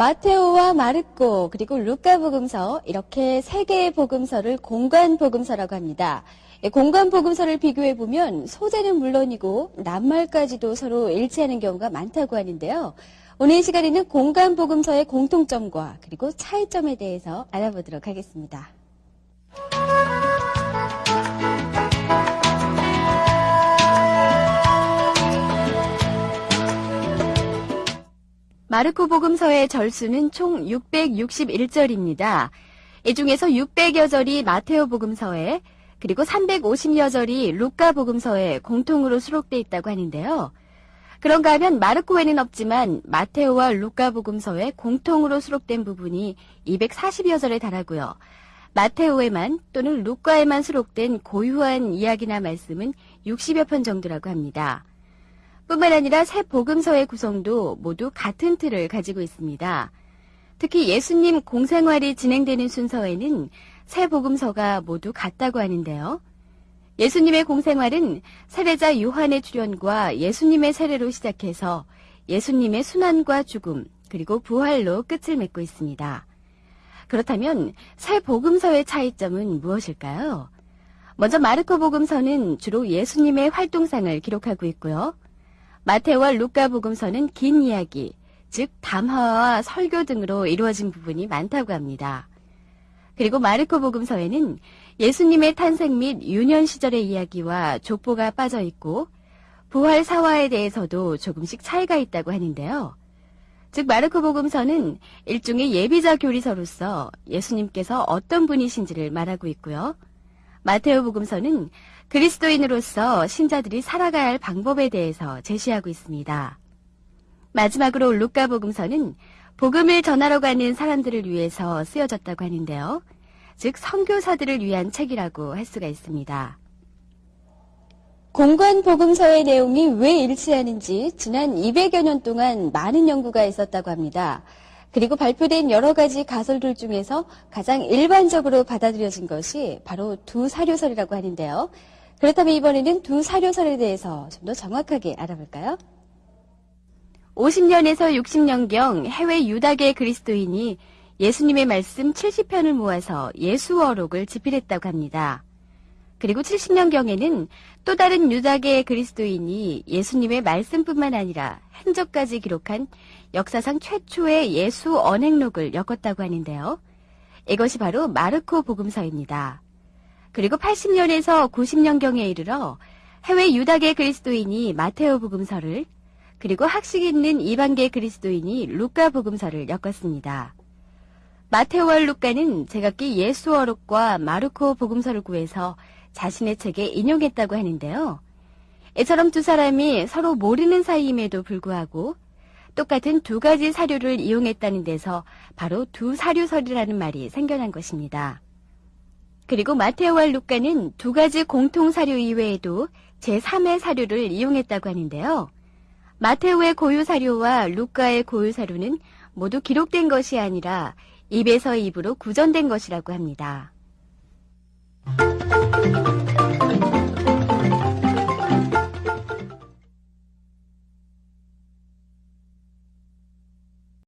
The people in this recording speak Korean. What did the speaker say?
마테오와 마르코 그리고 루카 복음서 이렇게 세 개의 복음서를 공간 복음서라고 합니다. 예, 공간 복음서를 비교해 보면 소재는 물론이고 낱말까지도 서로 일치하는 경우가 많다고 하는데요. 오늘 이 시간에는 공간 복음서의 공통점과 그리고 차이점에 대해서 알아보도록 하겠습니다. 마르코 복음서의 절수는 총 661절입니다. 이 중에서 600여 절이 마테오 복음서에 그리고 350여 절이 루카 복음서에 공통으로 수록돼 있다고 하는데요. 그런가 하면 마르코에는 없지만 마테오와 루카 복음서에 공통으로 수록된 부분이 240여 절에 달하고요. 마테오에만 또는 루카에만 수록된 고유한 이야기나 말씀은 60여 편 정도라고 합니다. 뿐만 아니라 새 복음서의 구성도 모두 같은 틀을 가지고 있습니다. 특히 예수님 공생활이 진행되는 순서에는 새 복음서가 모두 같다고 하는데요. 예수님의 공생활은 세례자 요한의 출현과 예수님의 세례로 시작해서 예수님의 순환과 죽음, 그리고 부활로 끝을 맺고 있습니다. 그렇다면 새 복음서의 차이점은 무엇일까요? 먼저 마르코 복음서는 주로 예수님의 활동상을 기록하고 있고요. 마테와 루카 복음서는 긴 이야기, 즉 담화와 설교 등으로 이루어진 부분이 많다고 합니다. 그리고 마르코 복음서에는 예수님의 탄생 및 유년 시절의 이야기와 족보가 빠져 있고 부활 사화에 대해서도 조금씩 차이가 있다고 하는데요. 즉 마르코 복음서는 일종의 예비자 교리서로서 예수님께서 어떤 분이신지를 말하고 있고요. 마테오 복음서는 그리스도인으로서 신자들이 살아가야 할 방법에 대해서 제시하고 있습니다. 마지막으로 루카 복음서는 복음을 전하러 가는 사람들을 위해서 쓰여졌다고 하는데요. 즉 선교사들을 위한 책이라고 할 수가 있습니다. 공관 복음서의 내용이 왜 일치하는지 지난 200여 년 동안 많은 연구가 있었다고 합니다. 그리고 발표된 여러 가지 가설들 중에서 가장 일반적으로 받아들여진 것이 바로 두 사료설이라고 하는데요. 그렇다면 이번에는 두 사료설에 대해서 좀 더 정확하게 알아볼까요? 50년에서 60년경 해외 유다계 그리스도인이 예수님의 말씀 70편을 모아서 예수어록을 집필했다고 합니다. 그리고 70년경에는 또 다른 유다계 그리스도인이 예수님의 말씀뿐만 아니라 행적까지 기록한 역사상 최초의 예수 언행록을 엮었다고 하는데요. 이것이 바로 마르코 복음서입니다. 그리고 80년에서 90년경에 이르러 해외 유다계 그리스도인이 마테오 복음서를 그리고 학식 있는 이방계 그리스도인이 루카 복음서를 엮었습니다. 마테오와 루카는 제각기 예수어록과 마르코 복음서를 구해서 자신의 책에 인용했다고 하는데요. 이처럼 두 사람이 서로 모르는 사이임에도 불구하고 똑같은 두 가지 사료를 이용했다는 데서 바로 두 사료설이라는 말이 생겨난 것입니다. 그리고 마테오와 루카는 두 가지 공통 사료 이외에도 제3의 사료를 이용했다고 하는데요. 마테오의 고유 사료와 루카의 고유 사료는 모두 기록된 것이 아니라 입에서 입으로 구전된 것이라고 합니다.